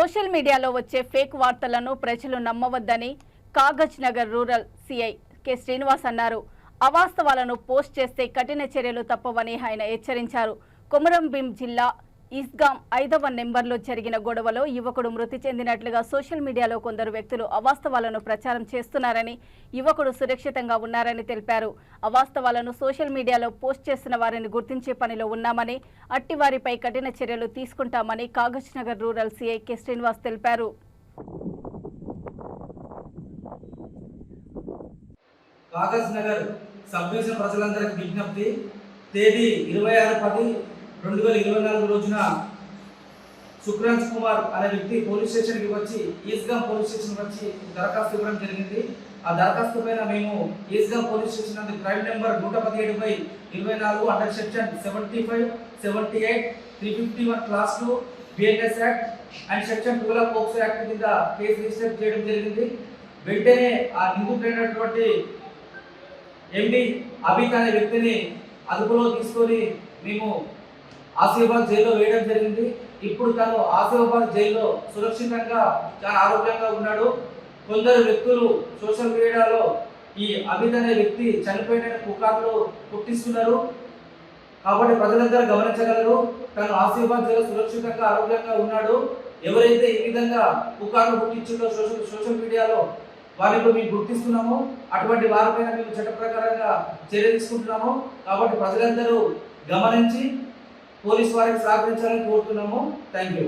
Social మీడియాలో వచ్చే fake వార్తలను ప్రజలు నమ్మవద్దని Kagaz Nagar rural CI K Srinivas అన్నారు. అవాస్తవాలను పోస్ట్ చేస్తే కఠిన చర్యలు తప్పవని ఆయన హెచ్చరించారు. కొమరంభీం జిల్లా ఇస్గాం ఐదవ నెంబర్లో జరిగిన గొడవలో యువకుడు మృతి చెందినట్లుగా సోషల్ మీడియాలో కొందరు వ్యక్తులు అవాస్తవాలను ప్రచారం చేస్తున్నారని యువకుడు సురక్షితంగా ఉన్నారని తెలిపారు. అవాస్తవాలను సోషల్ మీడియాలో పోస్ట్ చేస్తున్న వారిని గుర్తించే పనిలో ఉన్నామని అట్టి వారిపై కఠిన చర్యలు తీసుకుంటామని Kagaz Nagar rural CI K. Srinivas తెలిపారు. కాగజ్ నగర్ సబ్ ప్రజలందరికీ విజ్ఞప్తి తేదీ ఇరవై ఆరు పది రెండు వేల ఇరవై నాలుగు రోజున సుక్రాంత్ కుమార్ అనే వ్యక్తి పోలీస్ స్టేషన్కి వచ్చి ఈస్గాం పోలీస్ స్టేషన్ వచ్చి దరఖాస్తు ఇవ్వడం జరిగింది. ఆ దరఖాస్తు పైన మేము ఈస్గాం పోలీస్ స్టేషన్ నందు క్రైమ్ నెంబర్ నూట పదిహేడు బై ఇరవై నాలుగు under section seventy five seventy eight three fifty one class two BNS act and section twelve POCSO act కింద కేసు రిజిస్టర్ చేయడం జరిగింది. వెంటనే ఆ నిందితుడైనటువంటి ఎండి అభిత్ అనే వ్యక్తిని అదుపులో తీసుకొని మేము ఆసిఫాబాద్ జైల్లో వేయడం జరిగింది. ఇప్పుడు తను ఆసిఫాబాద్ జైల్లో సురక్షితంగా చాలా ఆరోగ్యంగా ఉన్నాడు. కొందరు వ్యక్తులు సోషల్ మీడియాలో ఈ అమిత్ అనే వ్యక్తి చనిపోయిన పుకార్లు పుట్టిస్తున్నారు. కాబట్టి ప్రజలందరూ గమనించగలరు తను ఆసిఫాబాద్ జైల్లో సురక్షితంగా ఆరోగ్యంగా ఉన్నాడు. ఎవరైతే ఈ విధంగా పుకార్లు పుట్టించిందో సోషల్ సోషల్ మీడియాలో వారిని మేము గుర్తిస్తున్నాము. అటువంటి వారిపైన మేము చట్ట ప్రకారంగా చర్య తీసుకుంటున్నాము. కాబట్టి ప్రజలందరూ గమనించి పోలీస్ వారికి సహకరించాలని కోరుతున్నాము. Thank you